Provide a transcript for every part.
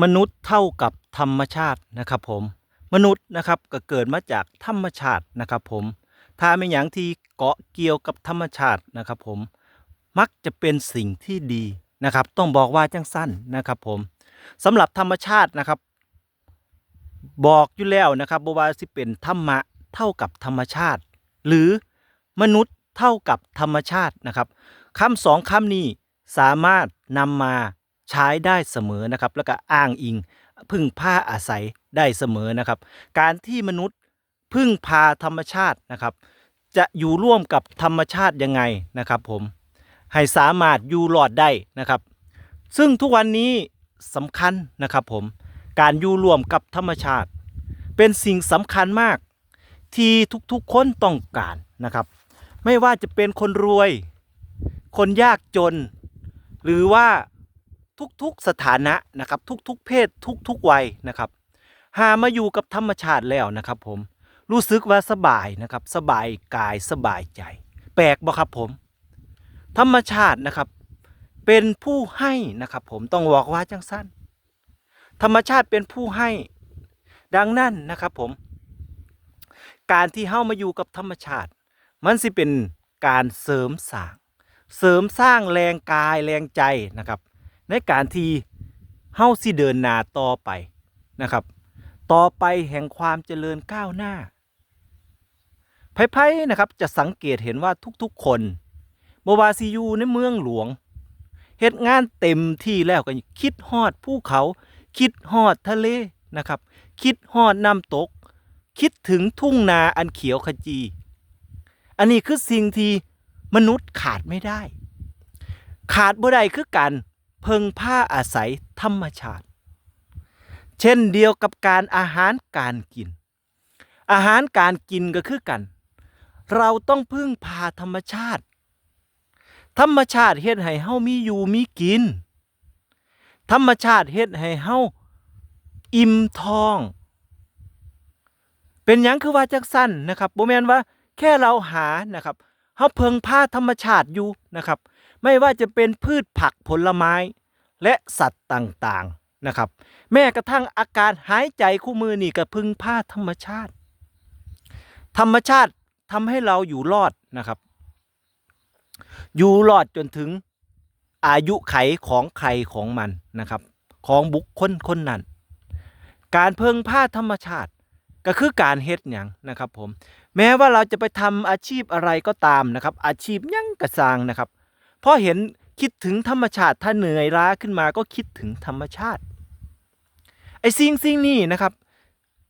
มนุษย์เท่ากับธรรมชาตินะครับผมมนุษย์นะครับก็เกิดมาจากธรรมชาตินะครับผมถ้าไม่อย่างที่เกาะเกี่ยวกับธรรมชาตินะครับผมมักจะเป็นสิ่งที่ดีนะครับ ต้องบอกว่าจังสั้นนะครับผมสำหรับธรรมชาตินะครับ บอกอยู่แล้วนะครับบว่าสิเป็นธรรมะเท่ากับธรรมชาติ หรือมนุษย์เท่ากับธรรมชาตินะครับคำสองคำนี้สามารถนำมา ใช้ได้เสมอนะครับ แล้วก็อ้างอิง พึ่งพาอาศัยได้เสมอนะครับ การที่มนุษย์พึ่งพาธรรมชาตินะครับ จะอยู่ร่วมกับธรรมชาติยังไงนะครับ ผมให้สามารถอยู่รอดได้นะครับ ซึ่งทุกวันนี้สำคัญนะครับผมการอยู่ร่วมกับธรรมชาติ เป็นสิ่งสำคัญมาก ที่ทุกๆคนต้องการนะครับ ไม่ว่าจะเป็นคนรวย คนยากจน หรือว่า ทุกๆสถานะนะครับ ทุกๆ เพศทุกๆวัยนะครับ หามาอยู่กับธรรมชาติแล้วนะครับ ผมรู้สึกว่าสบายนะครับสบายกายสบายใจ แปลกบ่ครับผม ธรรมชาตินะครับ เป็นผู้ให้นะครับผมต้องบอกว่าจังสั้น ธรรมชาติเป็นผู้ให้ ดังนั้นนะครับผม การที่เฮ้ามาอยู่กับธรรมชาติ มันสิเป็นการเสริมสร้าง เสริมสร้างแรงกายแรงใจนะครับ ในการที่เฮ้าสิเดินหน้าต่อไปนะครับ ต่อไปแห่งความเจริญก้าวหน้าไพ่ๆนะครับจะสังเกตเห็นว่าทุกๆคนบวาซิอยูในเมืองหลวงเหตุงานเต็มที่แล้วก็คิดฮอดภูเขา คิดฮอดทะเลนะครับ คิดฮอดน้ำตก คิดถึงทุ่งนาอันเขียวขจี อันนี้คือสิ่งที่มนุษย์ขาดไม่ได้ ขาดบ่ได้คือการ เพิงผ้าอาศัยธรรมชาติ เช่นเดียวกับการอาหารการกิน อาหารการกินก็คือกัน เราต้องพึ่งพาธรรมชาติ ธรรมชาติเฮ็ดให้เฮามีอยู่มีกิน ธรรมชาติเฮ็ดให้เฮาอิ่มท้อง เป็นหยังคือว่าจักสั้นนะครับบ่แม่นว่าแค่เราหานะครับเฮาเพิงพาธรรมชาติอยู่นะครับ ไม่ว่าจะเป็นพืชผักผลไม้ และสัตว์ต่างๆนะครับ แม้กระทั่งอาการหายใจคู่มือนี่ก็พึ่งพาธรรมชาติ ธรรมชาติทำให้เราอยู่รอดนะครับ อยู่รอดจนถึงอายุไขของใครของมันนะครับ ของบุคคลคนนั้น การเพิ่งพาธรรมชาติก็คือการเฮ็ดหยังนะครับผมแม้ว่าเราจะไปทำอาชีพอะไรก็ตามนะครับ อาชีพยังกระซางนะครับ พอเห็นคิดถึงธรรมชาติถ้าเหนื่อยล้าขึ้นมาก็คิดถึงธรรมชาติ ไอ้สิ่งสิ่งนี้นะครับ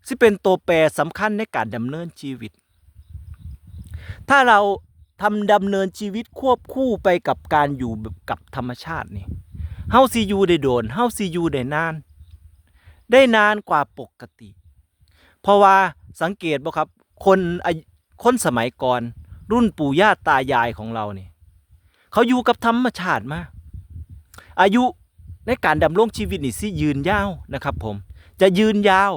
ที่เป็นตัวแปรสำคัญในการดำเนินชีวิต ถ้าเราทำดำเนินชีวิตควบคู่ไปกับการอยู่กับธรรมชาตินี่เฮาซียูได้โดนเฮาซียูได้นาน ได้นานกว่าปกติ เพราะว่าสังเกตบ่ครับคนอคนสมัยก่อนรุ่นปู่ย่าตายายของเราเนี่ย เขาอยู่กับธรรมชาติมาอายุในการดำรงชีวิตนี่สิยืนยาวนะครับ ผมจะยืนยาว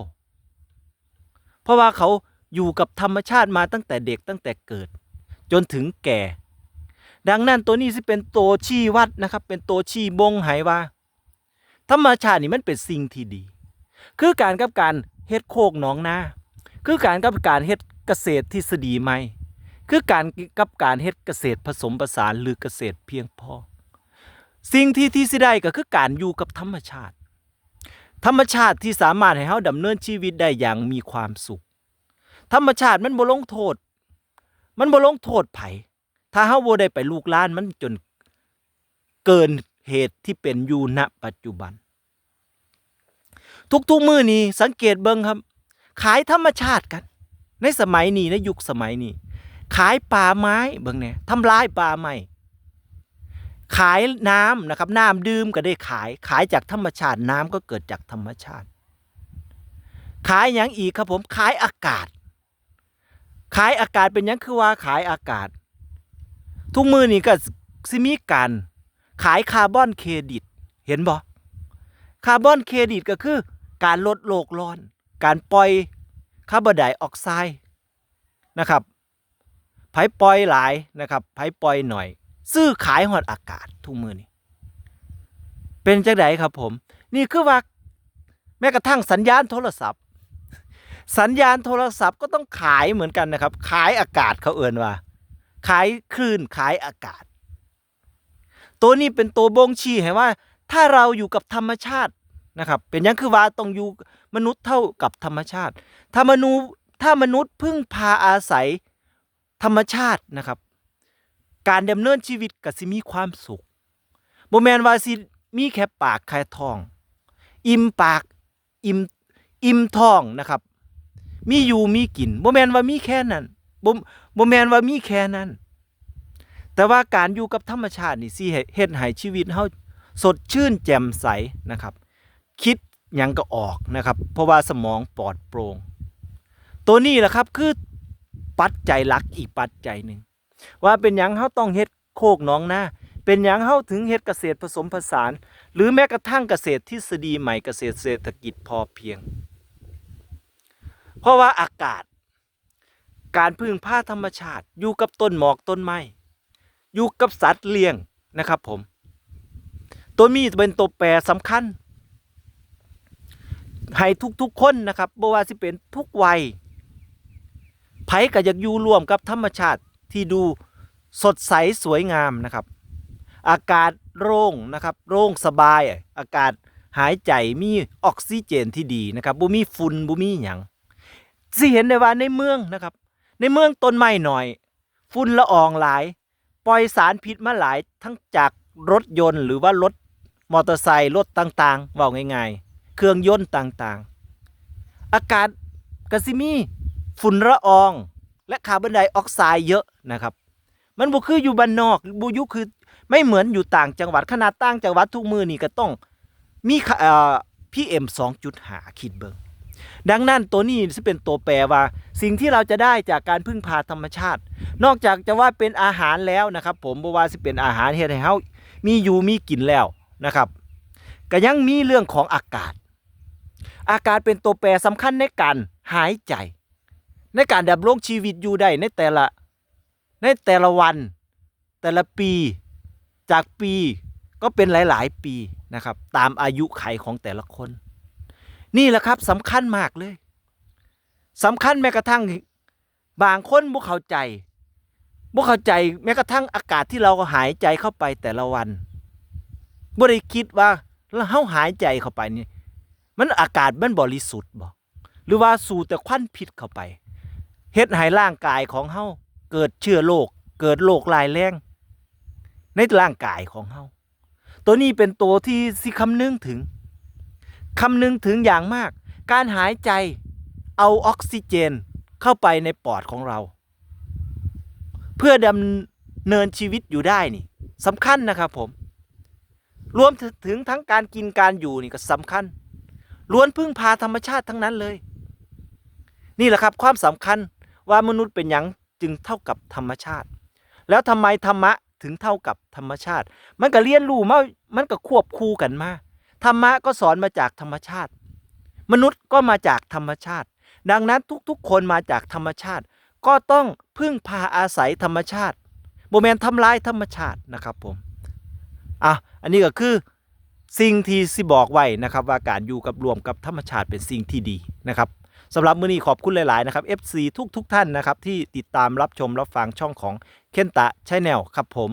เพราะว่าเขาอยู่กับธรรมชาติมาตั้งแต่เด็กตั้งแต่เกิด จนถึงแก่ ดังนั้นตัวนี้สิเป็นตัวชี้วัดนะครับ เป็นตัวชี้บ่งใหายว่า ธรรมชาตินี่มันเป็นสิ่งที่ดี คือการกับการเฮ็ดโคกหนองนาคือการกับการเฮ็ดเกษตรทฤษฎีใหม่ คือการกับการเฮ็ดเกษตรผสมผสานหรือเกษตรเพียงพอ สิ่งที่ที่สิได้ก็คือการอยู่กับธรรมชาติ ธรรมชาติที่สามารถให้เฮาดำเนินชีวิตได้อย่างมีความสุข ธรรมชาติมันบ่ลงโทษ มันบ่ลงโทษไผถ้าเฮาบ่ได้ไปลูกล้านมันจนเกินเหตุที่เป็นอยู่ณปัจจุบัน ทุกๆมื้อนี้สังเกตเบิ่งครับ ขายธรรมชาติกัน ในสมัยนี้ในยุคสมัยนี้ ขายป่าไม้เบิ่งเนี่ยทำลายป่าไม้ขายน้ำนะครับน้ำดื่มก็ได้ขายขายจากธรรมชาติน้ำก็เกิดจากธรรมชาติ ขายอย่างอีกครับผมขายอากาศ ขายอากาศเป็นยังคือว่าขายอากาศ ทุกมือนี่ก็สิมีการขายคาร์บอนเครดิต เห็นบ่คาร์บอนเครดิตก็คือการลดโลกร้อน การปล่อยคาร์บอนไดออกไซด์นะครับ ไผปล่อยหลายนะครับไผปล่อยหน่อย ซื้อขายหอดอากาศทุกมือนี่เป็นจังไดครับผม นี่คือว่าแม้กระทั่งสัญญาณโทรศัพท์ สัญญาณโทรศัพท์ก็ต้องขายเหมือนกันนะครับ ขายอากาศเขาเอ่นว่า ขายคลื่นขายอากาศ ตัวนี้เป็นตัวบ่งชี้ให้ว่า ถ้าเราอยู่กับธรรมชาตินะครับ เป็นยังคือว่าต้องอยู่มนุษย์เท่ากับธรรมชาติ ถ้ามนุษย์ถ้ามนุษย์พึ่งพาอาศัย ธรรมชาตินะครับ การดำเนินชีวิตก็สิมีความสุขบ่แมนว่าสิมีแค่ปากแค่ท้อง อิ่มปากอิ่มอิ่มท้องนะครับ มีอยู่มีกินบ่แมนว่ามีแค่นั้นบ่บ่แมนว่ามีแค่นั้น แต่ว่าการอยู่กับธรรมชาตินี่สิเฮ็ดให้ชีวิตเฮาสดชื่นแจ่มใสนะครับ คิดหยังก็ออกนะครับ เพราะว่าสมองปลอดโปร่งตัวนี้แหละครับคือ ปัจจัยหลักอีกปัจจัยหนึ่งว่าเป็นหยังเฮาต้องเฮ็ดโคกน้องหน้าเป็นหยังเฮาถึงเฮ็ดเกษตรผสมผสาน หรือแม้กระทั่งเกษตรทฤษฎีใหม่เกษตรเศรษฐกิจพอเพียง เพราะว่าอากาศ การพึ่งพาธรรมชาติ อยู่กับต้นหมอกต้นไม้อยู่กับสัตว์เลี้ยงนะครับผม ตัวมีเป็นตัวแปรสำคัญ ให้ทุกๆคนนะครับบ่ว่าสิเป็นทุกวัย ไผก็อยากอยู่ร่วมกับธรรมชาติที่ดูสดใสสวยงามนะครับ อากาศโล่งนะครับโล่งสบาย อากาศหายใจมีออกซิเจนที่ดีนะครับบ่มีฝุ่นบ่มีหยังสิเห็นได้ว่าในเมืองนะครับ ในเมืองต้นไม้หน่อย ฝุ่นละอองหลาย ปล่อยสารพิษมาหลายทั้งจากรถยนต์ หรือว่ารถมอเตอร์ไซค์รถต่างๆเว่าง่ายๆ เครื่องยนต์ต่างๆ อากาศกสิมี ฝุ่นละออง และคาร์บอนไดออกไซด์เยอะนะครับ มันบ่คืออยู่บ้านนอกบุยุคือไม่เหมือนอยู่ต่างจังหวัดขนาดต่างจังหวัดทุกมือนี่ก็ต้องมีค่เอ่อ PM 2.5คิดเบิงดังนั้นตัวนี้จะเป็นตัวแปรว่า สิ่งที่เราจะได้จากการพึ่งพาธรรมชาติ นอกจากจะว่าเป็นอาหารแล้วนะครับ ผมบ่ว่าสิเป็นอาหารเฮ็ดให้เฮามีอยู่มีกินแล้วนะครับก็ยังมีเรื่องของอากาศ อากาศเป็นตัวแปรสำคัญในการหายใจ ในการดำรงชีวิตอยู่ได้ในแต่ละในแต่ละวัน แต่ละปีจากปีก็เป็นหลาย ๆ ปีนะครับ ตามอายุไขของแต่ละคน นี่แหละครับสำคัญมากเลยสำคัญแม้กระทั่งบางคนบ่เข้าใจบ่เข้าใจแม้กระทั่งอากาศที่เราหายใจเข้าไปแต่ละวันบ่ได้คิดว่าเราเฮาหายใจเข้าไปนี่มันอากาศมันบริสุทธิ์บ่หรือว่าสูดแต่ควันพิษเข้าไป เฮ็ดให้ร่างกายของเฮาเกิดเชื้อโรคเกิดโรคลายแรงในร่างกายของเฮาตัวนี้เป็นตัวที่สิคำนึงถึงคำนึงถึงอย่างมาก การหายใจเอาออกซิเจนเข้าไปในปอดของเรา เพื่อดำเนินชีวิตอยู่ได้นี่สำคัญนะครับผม รวมถึงทั้งการกินการอยู่นี่ก็สำคัญล้วนพึ่งพาธรรมชาติทั้งนั้นเลย นี่แหละครับความสำคัญ ว่ามนุษย์เป็นหยังจึงเท่ากับธรรมชาติ แล้วทำไมธรรมะถึงเท่ากับธรรมชาติ มันก็เรียนรู้มามันก็ควบคู่กันมาธรรมะก็สอนมาจากธรรมชาติ มนุษย์ก็มาจากธรรมชาติ ดังนั้นทุกๆ คนมาจากธรรมชาติ ก็ต้องพึ่งพาอาศัยธรรมชาติโมเมนทำลายธรรมชาตินะครับผมอะอันนี้ก็คือสิ่งที่สิบอกไว้นะครับว่าการอยู่กับรวมกับธรรมชาติเป็นสิ่งที่ดีนะครับ สำหรับมื้อนี้ขอบคุณหลาย ๆ นะครับ FC ทุกทุก ๆ ท่านนะครับ ที่ติดตามรับชมรับฟังช่องของเคนตะชแนลครับผม